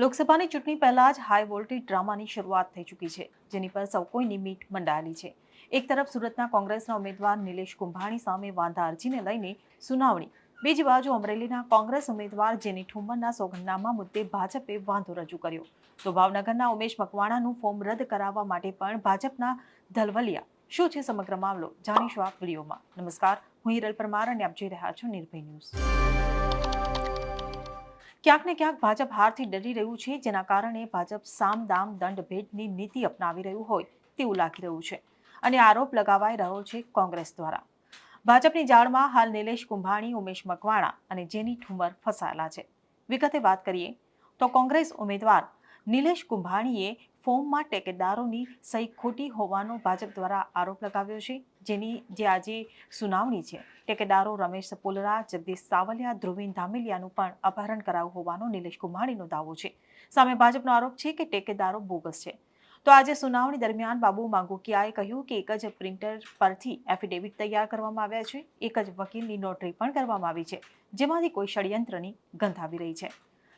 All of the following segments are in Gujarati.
લોકસભાની ચૂંટણી પહેલા જ હાઈ વોલ્ટેજ ડ્રામાની શરૂઆત થઈ ચૂકી છે, જેની પર સૌ કોઈની મીટ મંડાયેલી છે. એક તરફ સુરતના કોંગ્રેસના ઉમેદવાર નિલેશ કુંભાણી સામે વાંધા અરજીને લઈને સુનાવણી, બીજી બાજુ અમરેલીના કોંગ્રેસ ઉમેદવાર જેની ઠુમ્મરના સોગંદનામા મુદ્દે ભાજપે વાંધો રજૂ કર્યો. તો ભાવનગરના ઉમેશ મકવાણાનું ફોર્મ રદ કરાવવા માટે પણ ભાજપના ધલવલિયા. શું છે સમગ્ર મામલો? જાણીશું આ વિડીયોમાં. નમસ્કાર, હું હિરલ પરમાર અને આપ જોઈ રહ્યા છો નિર્ભય ન્યૂઝ. ક્યાંક ને ક્યાંક ભાજપ હારથી ડરી રહ્યું છે, જેના કારણે ભાજપ સામ દામ દંડ ભેટની નીતિ અપનાવી રહ્યું હોય તેવું લાગી રહ્યું છે. અને આરોપ લગાવાઈ રહ્યો છે કોંગ્રેસ દ્વારા. ભાજપની જાળમાં હાલ નિલેશ કુંભાણી, ઉમેશ મકવાણા અને જેની ઠુમર ફસાયેલા છે. વિગતે વાત કરીએ તો કોંગ્રેસ ઉમેદવાર નિલેશ કુંભાણીએ ફોર્મમાં ટેકેદારોની સહી ખોટી હોવાનો ભાજપ દ્વારા આરોપ લગાવ્યો છે. જેની જે આજે સુનાવણી છે ટેકેદારો રમેશ પોલરા, જગદીશ સાવલિયા, ધ્રુવીન ધામેલિયાનું પણ અપહરણ કરાયું હોવાનો નિલેશ કુમાણીનો દાવો છે. સામે ભાજપનો આરોપ છે કે ટેકેદારો બોગસ છે. તો આજે સુનાવણી દરમિયાન બાબુ માંગુકિયાએ કહ્યું કે એક જ પ્રિન્ટર પરથી એફિડેવિટ તૈયાર કરવામાં આવ્યા છે. એક જ વકીલની નોટરી પણ કરવામાં આવી છે, જેમાંથી કોઈ ષડયંત્રની ગંધ આવી રહી છે.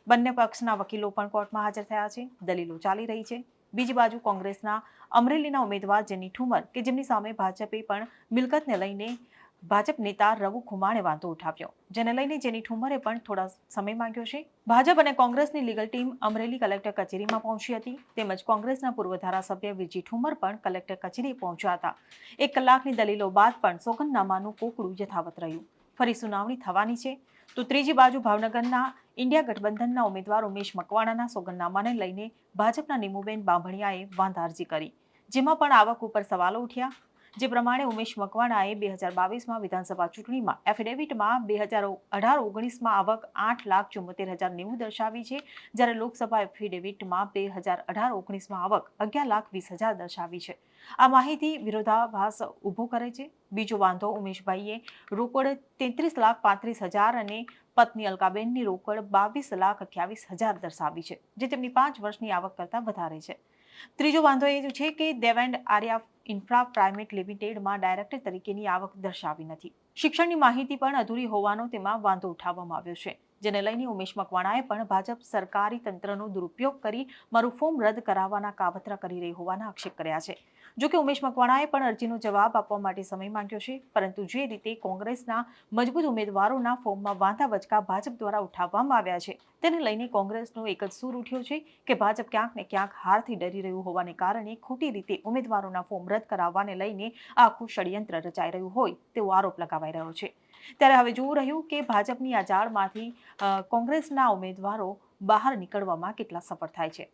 બંને પક્ષના વકીલો પણ કોર્ટમાં હાજર થયા છે. દલીલો ચાલી રહી છે. બીજી બાજુ કોંગ્રેસના અમરેલીના ઉમેદવાર જેની ઠુમર કે જેમની સામે ભાજપે પણ મિલકતને લઈને ભાજપ નેતા રઘુ ખુમાણે વાંધો ઉઠાવ્યો. જેને લઈને જેની ઠુમરે પણ થોડા સમય માંગ્યો છે. ભાજપ અને કોંગ્રેસની લીગલ ટીમ અમરેલી કલેક્ટર કચેરીમાં પહોંચી હતી. તેમજ કોંગ્રેસના પૂર્વ ધારાસભ્ય વિરજી ઠુમર પણ કલેક્ટર કચેરી પહોંચ્યા હતા. એક કલાકની દલીલો બાદ પણ સોગંદનામાનું કોકડું યથાવત રહ્યું. ફરી સુનાવણી થવાની છે. તો ત્રીજી બાજુ ભાવનગરના ઇન્ડિયા ગઠબંધનના ઉમેદવાર ઉમેશ મકવાણાના સોગંદનામાને લઈને ભાજપના નીમુબેન બાંભણિયાએ વાંધા અરજી કરી, જેમાં પણ આવક ઉપર સવાલો ઉઠ્યા. જે પ્રમાણે ઉમેશ મકવાણાએ બે હજાર બાવીસમાં વિધાનસભા ચૂંટણીમાં એફિડેવિટમાં બે હજાર અઢાર ઓગણીસમાં આવક આઠ લાખ ચુમ્મોતેર હજાર નેવું દર્શાવી છે. જ્યારે લોકસભા એફિડેવિટમાં બે હજાર અઢાર ઓગણીસમાં આવક અગિયાર લાખ વીસ હજાર દર્શાવી છે. આ માહિતી વિરોધાભાસ ઊભો કરે છે. બીજો વાંધો, ઉમેશભાઈએ રોકડ તેત્રીસ લાખ પાંત્રીસ હજાર અને પત્ની અલકાબેનની રોકડ બાવીસ લાખ અઠ્યાવીસ હજાર દર્શાવી છે, જે તેમની પાંચ વર્ષની આવક કરતાં વધારે છે. ત્રીજો વાંધો એ છે કે દેવેન્ડ આર્યા ઇન્ફ્રા પ્રાઇવેટ લિમિટેડમાં ડાયરેક્ટર તરીકેની આવક દર્શાવી નથી. શિક્ષણની માહિતી પણ અધૂરી હોવાનો તેમાં વાંધો ઉઠાવવામાં આવ્યો છે. જેને લઈને ઉમેશ મકવાણાએ પણ ભાજપ સરકારી તંત્રનો દુરુપયોગ કરી મારું ફોર્મ રદ કરાવવાના કાવતરા કરી રહી હોવાના આક્ષેપ કર્યા છે. જોકે ઉમેશ મકવાણાએ પણ અરજીનો જવાબ આપવા માટે સમય માંગ્યો છે, પરંતુ જે રીતે કોંગ્રેસના મજબૂત ઉમેદવારોના ફોર્મમાં વાંધા વચકા ભાજપ દ્વારા ઉઠાવવામાં આવ્યા છે, તેને લઈને કોંગ્રેસનો એક જ સૂર ઉઠ્યો છે કે ભાજપ ક્યાંક ને ક્યાંક હારથી ડરી રહ્યું હોવાને કારણે ખોટી રીતે ઉમેદવારોના ફોર્મ રદ કરાવવાને લઈને આખું ષડયંત્ર રચાઈ રહ્યું હોય તેવો આરોપ લગાવાઈ રહ્યો છે. ત્યારે હવે જોવું રહ્યું કે ભાજપની આ જાળમાંથી કોંગ્રેસના ઉમેદવારો બહાર નીકળવામાં કેટલા સફળ થાય છે?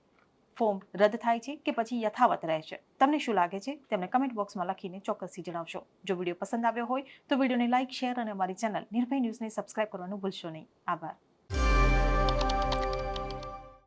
ફોર્મ રદ થાય છે કે પછી યથાવત રહે છે? તમને શું લાગે છે? તેમને કમેન્ટ બોક્સમાં લખીને ચોક્કસથી જણાવશો. જો વીડિયો પસંદ આવ્યો હોય તો વિડીયોને લાઇક શેર અને અમારી ચેનલ નિર્ભય ન્યૂઝને સબસ્ક્રાઇબ કરવાનું ભૂલશો નહીં. આભાર.